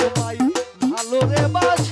তোমায় ভালো রে বাস।